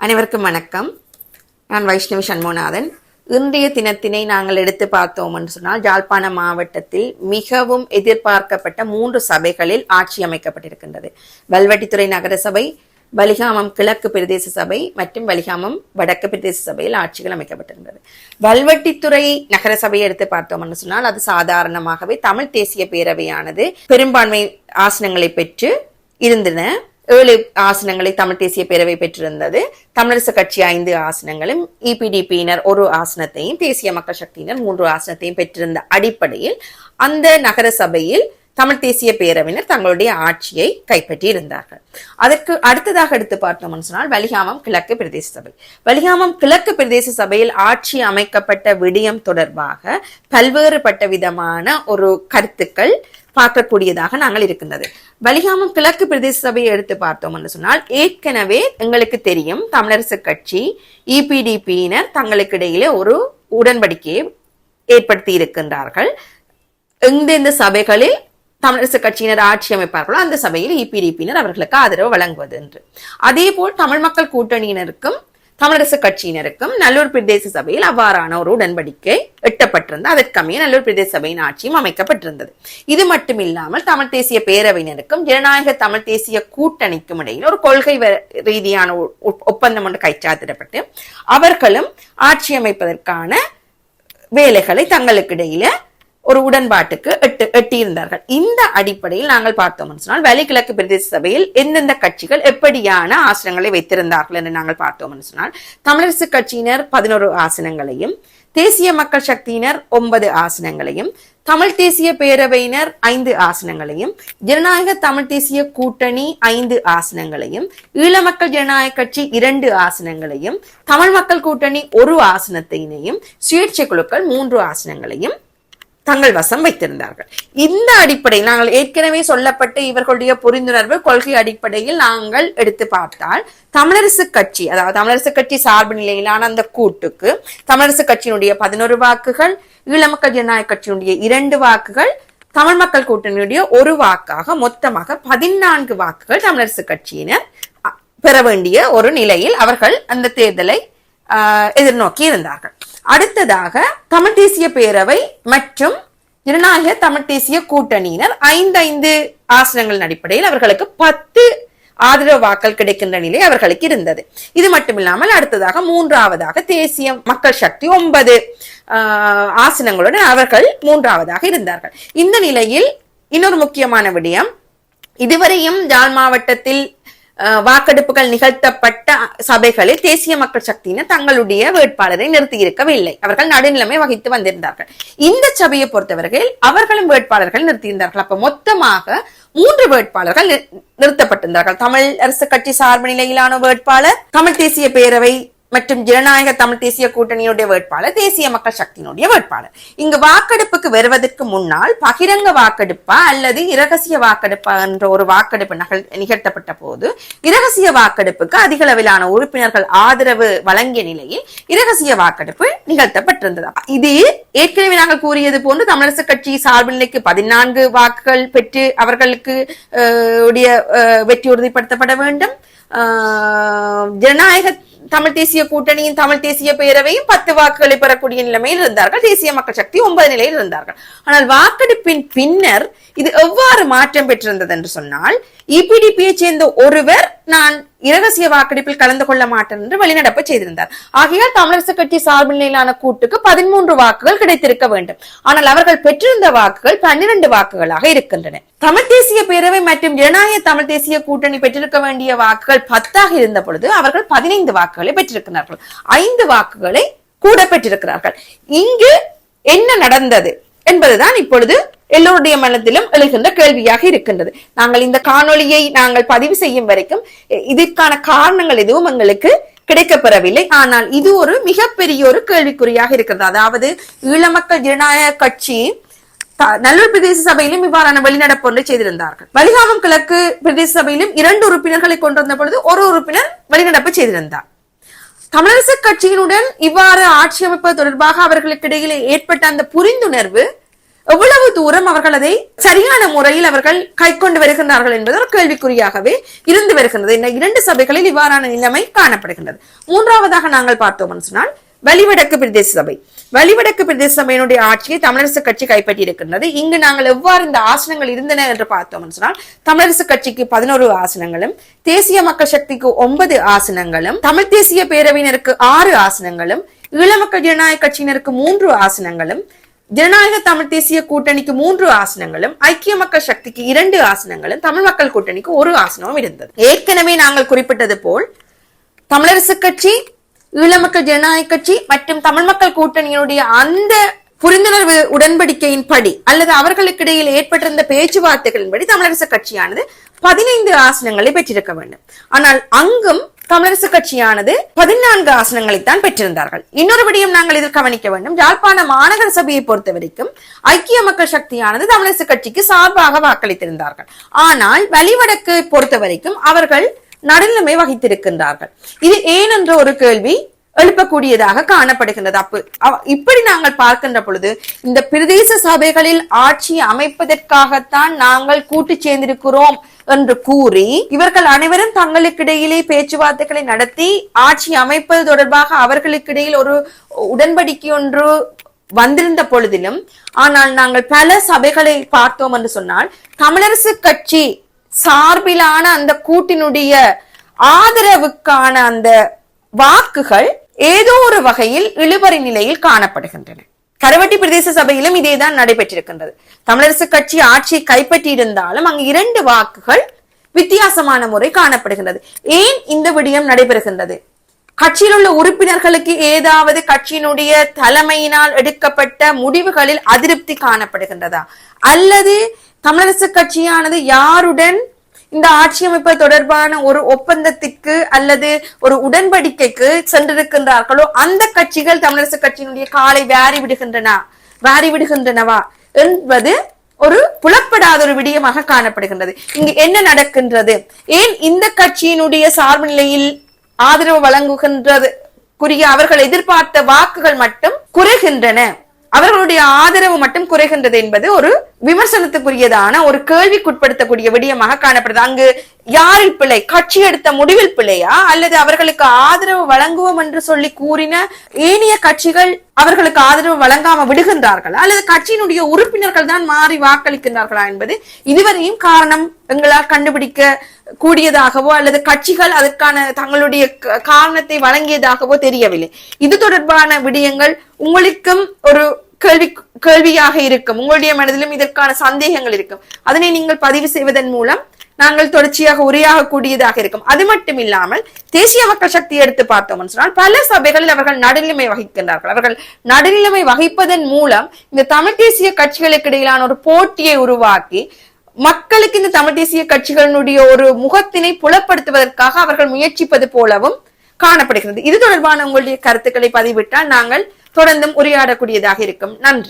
அனைவருக்கும் வணக்கம். நான் வைஷ்ணவி சண்முகநாதன். இன்றைய தினத்தினை நாங்கள் எடுத்து பார்த்தோம் என்று சொன்னால் ஜாழ்ப்பாண மாவட்டத்தில் மிகவும் எதிர்பார்க்கப்பட்ட மூன்று சபைகளில் ஆட்சி அமைக்கப்பட்டிருக்கின்றது. வல்வட்டித்துறை நகரசபை வலிகாமம் கிழக்கு பிரதேச சபை மற்றும் வலிகாமம் வடக்கு பிரதேச சபையில் ஆட்சிகள் அமைக்கப்பட்டிருந்தது. வல்வட்டித்துறை நகர சபையை எடுத்து பார்த்தோம்னு சொன்னால் அது சாதாரணமாகவே தமிழ் தேசிய பேரவையானது பெரும்பான்மை ஆசனங்களை பெற்று இருந்தன. ஏழு ஆசனங்களை தமிழ் தேசிய பேரவை பெற்றிருந்தது. தமிழரசு கட்சி ஐந்து ஆசனங்களும் இபிடிபியினர் ஒரு ஆசனத்தையும் தேசிய மக்கள் சக்தியினர் மூன்று ஆசனத்தையும் பெற்றிருந்த அடிப்படையில் அந்த நகர சபையில் தமிழ் தேசிய பேரவையினர் தங்களுடைய ஆட்சியை கைப்பற்றி இருந்தார்கள் அதற்கு அடுத்ததாக எடுத்து பார்த்தோம்னு சொன்னால் வலிகாமம் கிழக்கு பிரதேச சபை. வலிகாமம் கிழக்கு பிரதேச சபையில் ஆட்சி அமைக்கப்பட்ட விடயம் தொடர்பாக பல்வேறுபட்ட விதமான ஒரு கருத்துக்கள் பார்க்கக்கூடியதாக நாங்கள் இருக்கின்றது. வலிகாமம் கிழக்கு பிரதேச சபையை எடுத்து பார்த்தோம் என்று சொன்னால் ஏற்கனவே எங்களுக்கு தெரியும் தமிழரசு கட்சி இபிடிபியினர் தங்களுக்கு இடையிலே ஒரு உடன்படிக்கையை ஏற்படுத்தி இருக்கின்றார்கள். எந்தெந்த சபைகளில் தமிழரசு கட்சியினர் ஆட்சி அமைப்பார்களோ அந்த சபையில் இபிடிபியினர் அவர்களுக்கு ஆதரவு வழங்குவது என்று. அதே போல் தமிழ் மக்கள் கூட்டணியினருக்கும் தமிழரசு கட்சியினருக்கும் நல்லூர் பிரதேச சபையில் அவ்வாறான ஒரு உடன்படிக்கை எட்டப்பட்டிருந்தது. அதற்கமைய நல்லூர் பிரதேச சபையின் ஆட்சியும் அமைக்கப்பட்டிருந்தது. இது மட்டும் இல்லாமல் தமிழ் தேசிய பேரவையினருக்கும் ஜனநாயக தமிழ் தேசிய கூட்டணிக்கும் இடையில் ஒரு கொள்கை வ- ரீதியான ஒப்பந்தம் ஒன்று கைச்சாத்திடப்பட்டு அவர்களும் ஆட்சி அமைப்பதற்கான வேலைகளை தங்களுக்கு இடையில ஒரு உடன்பாட்டுக்கு எட்டு எட்டியிருந்தார்கள். இந்த அடிப்படையில் நாங்கள் பார்த்தோம் சொன்னால் வலிகிழக்கு பிரதேச சபையில் எந்தெந்த கட்சிகள் எப்படியான ஆசனங்களை வைத்திருந்தார்கள் என்று நாங்கள் பார்த்தோம் சொன்னால் தமிழரசு கட்சியினர் பதினோரு ஆசனங்களையும் தேசிய மக்கள் சக்தியினர் ஒன்பது ஆசனங்களையும் தமிழ் தேசிய பேரவையினர் ஐந்து ஆசனங்களையும் ஜனநாயக தமிழ் தேசிய கூட்டணி ஐந்து ஆசனங்களையும் ஈழ மக்கள் ஜனநாயக கட்சி இரண்டு ஆசனங்களையும் தமிழ் மக்கள் கூட்டணி ஒரு ஆசனத்தினையும் சுயேட்சை குழுக்கள் மூன்று ஆசனங்களையும் தங்கள் வசம் வைத்திருந்தார்கள். இந்த அடிப்படையில் நாங்கள் ஏற்கனவே சொல்லப்பட்ட இவர்களுடைய புரிந்துணர்வு கொள்கை அடிப்படையில் நாங்கள் எடுத்து பார்த்தால் தமிழரசு கட்சி அதாவது தமிழரசு கட்சி சார்பு நிலையிலான அந்த கூட்டுக்கு தமிழரசு கட்சியினுடைய பதினோரு வாக்குகள் ஈழமக்கள் ஜனநாயக கட்சியினுடைய இரண்டு வாக்குகள் தமிழ் மக்கள் கூட்டணியுடைய ஒரு வாக்காக மொத்தமாக பதினான்கு வாக்குகள் தமிழரசு கட்சியினர் பெற வேண்டிய ஒரு நிலையில் அவர்கள் அந்த தேர்தலை எதிர்நோக்கி இருந்தார்கள். அடுத்ததாக தமிழ் தேசிய பேரவை மற்றும் ஜனநாயக தமிழ் தேசிய கூட்டணியினர் ஐந்து ஐந்து ஆசனங்களின் அடிப்படையில் அவர்களுக்கு பத்து ஆதரவு வாக்கள் கிடைக்கின்ற நிலை அவர்களுக்கு இருந்தது. இது மட்டுமில்லாமல் அடுத்ததாக மூன்றாவதாக தேசிய மக்கள் சக்தி ஒன்பது ஆஹ், ஆசனங்களுடன் அவர்கள் மூன்றாவதாக இருந்தார்கள். இந்த நிலையில் இன்னொரு முக்கியமான விடயம் இதுவரையும் ஜாழ் மாவட்டத்தில் வாக்கெடுப்புகள் நிகழ்த்தப்பட்ட சபைகளில் தேசிய மக்கள் சக்தியினர் தங்களுடைய வேட்பாளரை நிறுத்தியிருக்கவில்லை. அவர்கள் நடுநிலைமை வகித்து வந்திருந்தார்கள். இந்த சபையை பொறுத்தவரையில் அவர்களும் வேட்பாளர்கள் நிறுத்தியிருந்தார்கள். அப்ப மொத்தமாக மூன்று வேட்பாளர்கள் நிறுத்தப்பட்டிருந்தார்கள். தமிழ் அரசு கட்சி சார்பு நிலையிலான வேட்பாளர் தமிழ் தேசிய பேரவை மற்றும் ஜனநாயக தமிழ் தேசிய கூட்டணியுடைய வேட்பாளர் தேசிய மக்கள் சக்தியினுடைய வேட்பாளர். இங்கு வாக்கெடுப்புக்கு வருவதற்கு முன்னால் பகிரங்க வாக்கெடுப்பா அல்லது இரகசிய வாக்கெடுப்பா என்ற ஒரு வாக்கெடுப்பு நகல் நிகழ்த்தப்பட்ட போது இரகசிய வாக்கெடுப்புக்கு அதிக அளவிலான உறுப்பினர்கள் ஆதரவு வழங்கிய நிலையில் இரகசிய வாக்கெடுப்பு நிகழ்த்தப்பட்டிருந்தது. இது ஏற்கனவே நாங்கள் கூறியது போன்று தமிழரசு கட்சி சார்பில் நிலைக்கு பதினான்கு வாக்குகள் பெற்று அவர்களுக்கு உடைய அஹ், வெற்றி உறுதிப்படுத்தப்பட வேண்டும். ஆஹ் ஜனநாயக தமிழ் தேசிய கூட்டணியின் தமிழ் தேசிய பேரவையும் பத்து வாக்குகளை பெறக்கூடிய நிலைமையில் இருந்தார்கள். தேசிய மக்கள் சக்தி ஒன்பது நிலையில் இருந்தார்கள். ஆனால் வாக்கெடுப்பின் பின்னர் இது எவ்வாறு மாற்றம் பெற்றிருந்தது என்று சொன்னால் இபிடிபியை சேர்ந்த ஒருவர் நான் இரகசிய வாக்கெடுப்பில் கலந்து கொள்ள மாட்டேன் என்று வெளிநடப்பு செய்திருந்தார். ஆகையால் தமிழரசு கட்சி சார்பில் நிலையிலான கூட்டுக்கு பதிமூன்று வாக்குகள் கிடைத்திருக்க வேண்டும். ஆனால் அவர்கள் பெற்றிருந்த வாக்குகள் பன்னிரண்டு வாக்குகளாக இருக்கின்றன. தமிழ் தேசிய பேரவை மற்றும் ஜனநாயக தமிழ் தேசிய கூட்டணி பெற்றிருக்க வேண்டிய வாக்குகள் பத்தாக இருந்த பொழுது அவர்கள் பதினைந்து வாக்குகளை பெற்றிருக்கிறார்கள். ஐந்து வாக்குகளை கூட பெற்றிருக்கிறார்கள். இங்கு என்ன நடந்தது என்பதுதான் இப்பொழுது எல்லோருடைய மனத்திலும் எழுகின்ற கேள்வியாக இருக்கின்றது. நாங்கள் இந்த காணொளியை நாங்கள் பதிவு செய்யும் வரைக்கும் இதற்கான காரணங்கள் எதுவும் எங்களுக்கு கிடைக்கப்பெறவில்லை. ஆனால் இது ஒரு மிகப்பெரிய ஒரு கேள்விக்குறியாக இருக்கிறது. அதாவது ஈழமக்கள் ஜனநாயக கட்சி நல்லூர் பிரதேச சபையிலும் இவ்வாறான வெளிநடப்பு ஒன்றை செய்திருந்தார்கள். வலிகாமம் கிழக்கு பிரதேச சபையிலும் இரண்டு உறுப்பினர்களை கொண்டிருந்த பொழுது ஒரு உறுப்பினர் வெளிநடப்பு செய்திருந்தார். தமிழரசு கட்சியினுடன் இவ்வாறு ஆட்சி அமைப்பது தொடர்பாக அவர்களுக்கு இடையிலே ஏற்பட்ட அந்த புரிந்துணர்வு எவ்வளவு தூரம் அவர்கள் அதை சரியான முறையில் அவர்கள் கை கொண்டு வருகின்றார்கள் என்பது ஒரு கேள்விக்குறியாகவே இருந்து வருகின்றது. இந்த இரண்டு சபைகளில் இவ்வாறான நிலைமை காணப்படுகின்றது. மூன்றாவதாக நாங்கள் பார்த்தோம் சொன்னால் வலிவடக்கு பிரதேச சபை. வலிவடக்கு பிரதேச சபையினுடைய ஆட்சியை தமிழரசு கட்சி கைப்பற்றி இருக்கின்றது இங்கு நாங்கள் எவ்வாறு இந்த ஆசனங்கள் இருந்தன என்று பார்த்தோம் சொன்னால் தமிழரசு கட்சிக்கு பதினோரு ஆசனங்களும் தேசிய மக்கள் சக்திக்கு ஒன்பது ஆசனங்களும் தமிழ் தேசிய பேரவையினருக்கு ஆறு ஆசனங்களும் ஈழமக்கள் ஜனநாயக கட்சியினருக்கு மூன்று ஆசனங்களும் ஜனநாயக தமிழ் தேசிய கூட்டணிக்கு மூன்று ஆசனங்களும் ஐக்கிய மக்கள் சக்திக்கு இரண்டு ஆசனங்களும் தமிழ் மக்கள் கூட்டணிக்கு ஒரு ஆசனமும் இருந்தது. ஏற்கனவே நாங்கள் குறிப்பிட்டது போல் தமிழரசு கட்சி ஈழமக்கள் ஜனநாயக கட்சி மற்றும் தமிழ் மக்கள் கூட்டணியினுடைய அந்த புரிந்துணர்வு உடன்படிக்கையின் படி அல்லது அவர்களுக்கு இடையில் ஏற்பட்டிருந்த பேச்சுவார்த்தைகளின்படி தமிழரசு கட்சியானது பதினைந்து ஆசனங்களை பெற்றிருக்க வேண்டும். ஆனால் அங்கும் தமிழரசு கட்சியானது பதினான்கு ஆசனங்களைத்தான் பெற்றிருந்தார்கள். இன்னொரு விடயம் நாங்கள் இதில் கவனிக்க வேண்டும். யாழ்ப்பாண மாநகர சபையை பொறுத்த வரைக்கும் ஐக்கிய மக்கள் சக்தியானது தமிழரசு கட்சிக்கு சார்பாக வாக்களித்திருந்தார்கள். ஆனால் வலிவடக்கு பொறுத்த வரைக்கும் அவர்கள் நடுநிலைமை வகித்திருக்கின்றார்கள். இது ஏன் என்ற ஒரு கேள்வி எழுப்பக்கூடியதாக காணப்படுகின்றது. அப்ப இப்படி நாங்கள் பார்க்கின்ற பொழுது இந்த பிரதேச சபைகளில் ஆட்சி அமைப்பதற்காகத்தான் நாங்கள் கூட்டு சேர்ந்திருக்கிறோம் என்று கூறி இவர்கள் அனைவரும் தங்களுக்கிடையிலே பேச்சுவார்த்தைகளை நடத்தி ஆட்சி அமைப்பது தொடர்பாக அவர்களுக்கிடையில் ஒரு உடன்படிக்கை ஒன்று வந்திருந்த பொழுதிலும் ஆனால் நாங்கள் பல சபைகளை பார்த்தோம் என்று சொன்னால் தமிழரசு கட்சி சார்பிலான அந்த கூட்டினுடைய ஆதரவுக்கான அந்த வாக்குகள் ஏதோ ஒரு வகையில் இழுபறி நிலையில் காணப்படுகின்றன. கரவட்டி பிரதேச சபையிலும் இதேதான் நடைபெற்றிருக்கின்றது. தமிழரசு கட்சி ஆட்சியை கைப்பற்றி இருந்தாலும் அங்கு இரண்டு வாக்குகள் வித்தியாசமான முறை காணப்படுகின்றது. ஏன் இந்த விடயம் நடைபெறுகின்றது? கட்சியில் உள்ள உறுப்பினர்களுக்கு ஏதாவது கட்சியினுடைய தலைமையினால் எடுக்கப்பட்ட முடிவுகளில் அதிருப்தி காணப்படுகின்றதா? அல்லது தமிழரசு கட்சியானது யாருடன் இந்த ஆட்சி அமைப்பு தொடர்பான ஒரு ஒப்பந்தத்திற்கு அல்லது ஒரு உடன்படிக்கைக்கு சென்றிருக்கின்றார்களோ அந்த கட்சிகள் தமிழரசு கட்சியினுடைய காலை வாரி விடுகின்றன வாரி விடுகின்றனவா என்பது ஒரு புலப்படாத ஒரு விடயமாக காணப்படுகின்றது. இங்கு என்ன நடக்கின்றது? ஏன் இந்த கட்சியினுடைய சார்பு நிலையில் ஆதரவு வழங்குகின்றது? குறிய அவர்கள் எதிர்பார்த்த வாக்குகள் மட்டும் குறைகின்றன. அவர்களுடைய ஆதரவு மட்டும் குறைகின்றது என்பது ஒரு விமர்சனத்துக்குரியதான ஒரு கேள்விக்குட்படுத்தக்கூடிய விடயமாக காணப்படுது. அங்கு யாரில் பிழை? கட்சி எடுத்த முடிவில் பிழையா? அல்லது அவர்களுக்கு ஆதரவு வழங்குவோம் என்று சொல்லி கூறின ஏனைய கட்சிகள் அவர்களுக்கு ஆதரவு வழங்காம விடுகின்றார்களா? அல்லது கட்சியினுடைய உறுப்பினர்கள் தான் மாறி வாக்களிக்கின்றார்களா என்பது இதுவரையும் காரணம் எங்களால் கண்டுபிடிக்க கூடியதாகவோ அல்லது கட்சிகள் அதற்கான தங்களுடைய க- காரணத்தை வழங்கியதாகவோ தெரியவில்லை. இது தொடர்பான விடயங்கள் உங்களுக்கும் ஒரு கேள்வி கேள்வியாக இருக்கும். உங்களுடைய மனதிலும் இதற்கான சந்தேகங்கள் இருக்கும். அதனை நீங்கள் பதிவு செய்வதன் மூலம் நாங்கள் தொடர்ச்சியாக உரையாக கூடியதாக இருக்கும். அது மட்டும் இல்லாமல் தேசிய மக்கள் சக்தி எடுத்து பார்த்தோம் சொன்னால் பல சபைகளில் அவர்கள் நடுநிலைமை வகிக்கின்றார்கள். அவர்கள் நடுநிலைமை வகிப்பதன் மூலம் இந்த தமிழ் தேசிய கட்சிகளுக்கு இடையிலான ஒரு போட்டியை உருவாக்கி மக்களுக்கு இந்த தமிழ் தேசிய கட்சிகளினுடைய ஒரு முகத்தினை புலப்படுத்துவதற்காக அவர்கள் முயற்சிப்பது போலவும் காணப்படுகிறது. இது தொடர்பான உங்களுடைய கருத்துக்களை பதிவிட்டால் நாங்கள் தொடர்ந்தும் உரையாடக்கூடியதாக இருக்கும். நன்றி.